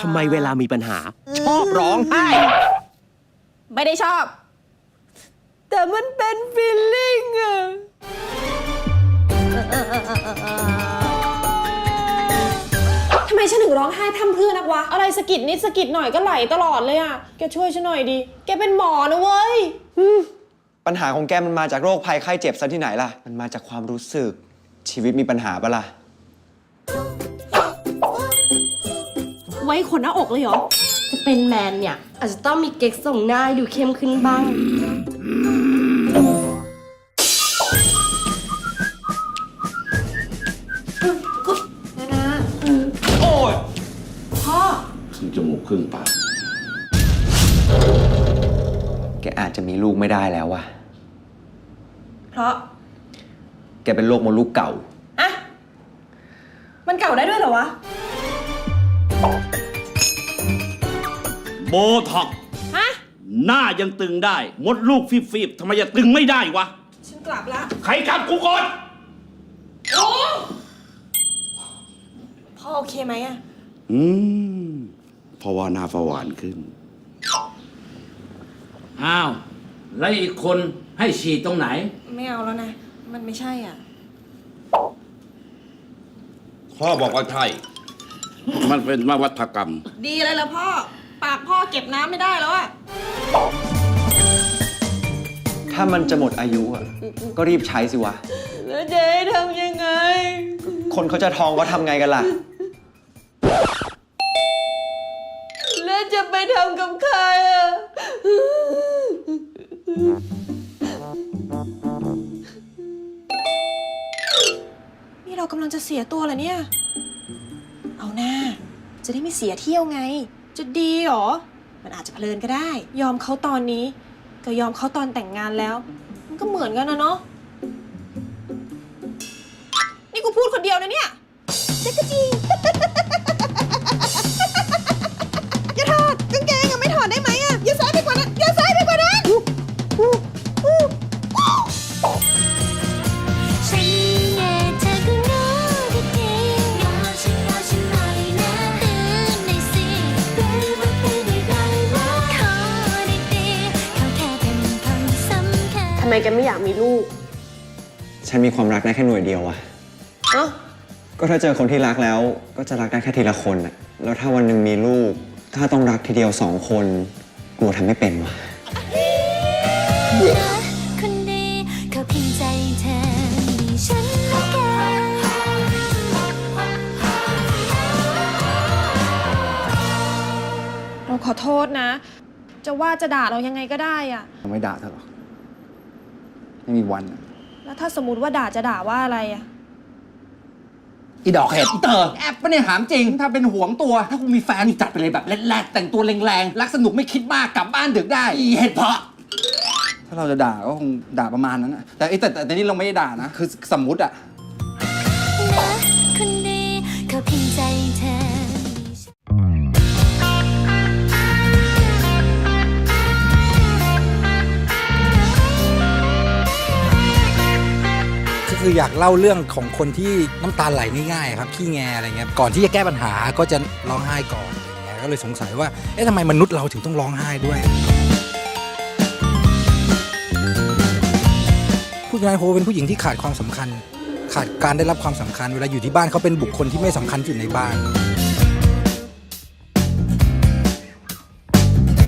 ทำไมเวลามีปัญหา ชอบร้องไห้ ไม่ได้ชอบ แต่มันเป็นฟีลลิ่งอะทำไมฉันถึงร้องไห้พร่ำเพรื่อนักวะ อะไรสะกิดนิดสะกิดหน่อยก็ไหลตลอดเลยอะแกช่วยฉันหน่อยดิ แกเป็นหมอนะเว้ยปัญหาของแกมันมาจากโรคภัยไข้เจ็บซะที่ไหนล่ะ มันมาจากความรู้สึก ชีวิตมีปัญหาปะล่ะ ไว้ขนหน้าอกเลยเหรอ จะเป็นแมนเนี่ย อาจจะต้องมีเก๊กส่งหน้าให้ดูเข้มขึ้นบ้าง ครึ่งจมูกครึ่งปากแกอาจจะมีลูกไม่ได้แล้วว่ะ เพราะ แกเป็นโรคมดลูกเก่า อะ มันเก่าได้ด้วยเหรอวะ โบท็อกซ์ฮะ หน้ายังตึงได้ มดลูกฟีบๆทำไมจะตึงไม่ได้วะ ฉันกลับละใครกลับกูก่อนพ่อโอเคไหมอะอืมเพราะว่าหน้าฝหวานขึ้น อ้าว แล้วอีกคนให้ฉีดตรงไหน ไม่เอาแล้วนะ มันไม่ใช่อะ พ่อบอกว่าใช่ มันเป็นนวัตกรรม ดีเลยละพ่อ ปากพ่อเก็บน้ำไม่ได้แล้วอะถ้ามันจะหมดอายุอะ ก็รีบใช้สิวะ แล้วจะให้ทำยังไง คนเขาจะท้องก็ทำไงกันล่ะ แล้วจะไปทำกับใครอะนี่เรากำลังจะเสียตัวเหรอเนี่ย เอาหน้า จะได้ไม่เสียเที่ยวไง จะดีเหรอ มันอาจจะเพลินก็ได้ ยอมเขาตอนนี้ก็ยอมเขาตอนแต่งงานแล้ว มันก็เหมือนกันนะเนาะ นี่กูพูดคนเดียวนะเนี่ยเจ๊กะจีำคัญทำไมแกไม่อยากมีลูก ฉันมีความรักได้แค่หน่วยเดียวอะเอ้าก็ถ้าเจอคนที่รักแล้วก็จะรักได้แค่ทีละคนอะแล้วถ้าวันหนึ่งมีลูก ถ้าต้องรักทีเดียวสองคนกลัวทำไม่เป็นว่ะรักคนดีเขาเพียงใจเธอมีฉันและกันเราขอโทษนะ จะว่าจะด่าเรายังไงก็ได้อะ ไม่ด่าเธอหรอก ไม่มีวันอะแล้วถ้าสมมติว่าด่าจะด่าว่าอะไรอะอีดอกเห็ดอีเตอร์แอบปะเนี่ยถามจริง ถ้าเป็นห่วงตัว ถ้ากูมีแฟนนี่จัดไปเลยแบบแรกๆแต่งตัวแรงๆรักสนุกไม่คิดมากกลับบ้านดึกได้อีเห็ดเพาะ ถ้าเราจะด่าก็คงด่าประมาณนั้นนะแต่ไอ้แต่แต่แต่นี่เราไม่ได้ด่านะ คือสมมุติอะ รักคนดีเขาเพียงใจเธอ คืออยากเล่าเรื่องของคนที่น้ำตาไหลง่ายๆครับขี้แงอะไรเงี้ยก่อนที่จะแก้ปัญหาก็จะร้องไห้ก่อนอะไรเงี้ยก็เลยสงสัยว่าเอ๊ะทำไมมนุษย์เราถึงต้องร้องไห้ด้วย ผู้ชายโฮเป็นผู้หญิงที่ขาดความสำคัญ ขาดการได้รับความสำคัญเวลาอยู่ที่บ้านเขาเป็นบุคคลที่ไม่สำคัญที่สุดในบ้าน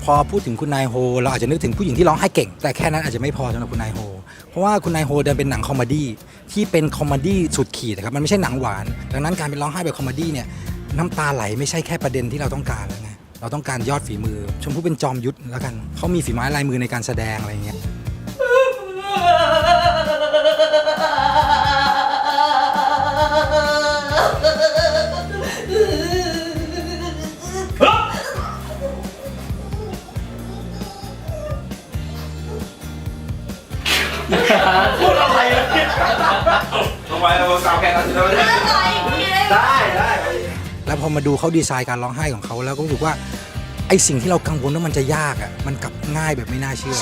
พอพูดถึงคุณนายโฮ เราอาจจะนึกถึงผู้หญิงที่ร้องไห้เก่ง แต่แค่นั้นอาจจะไม่พอสำหรับคุณนายโฮ เพราะว่าคุณนายโฮเดินเป็นหนังคอมเมดี้ ที่เป็นคอมเมดี้สุดขีดนะครับมันไม่ใช่หนังหวาน ดังนั้นการเป็นร้องไห้แบบคอมเมดี้เนี่ยน้ำตาไหลไม่ใช่แค่ประเด็นที่เราต้องการแล้วไงเราต้องการยอดฝีมือ ชมพู่เป็นจอมยุทธแล้วกันเขามีฝีไม้ลายมือในการแสดงอะไรอย่างเงี้ย แก่กันใช่ไหมได้ได้แล้วพอมาดูเขาดีไซน์การร้องไห้ของเขาแล้วก็รู้สึกว่าไอสิ่งที่เรากังวลว่ามันจะยากอะมันกลับง่ายแบบไม่น่าเชื่อ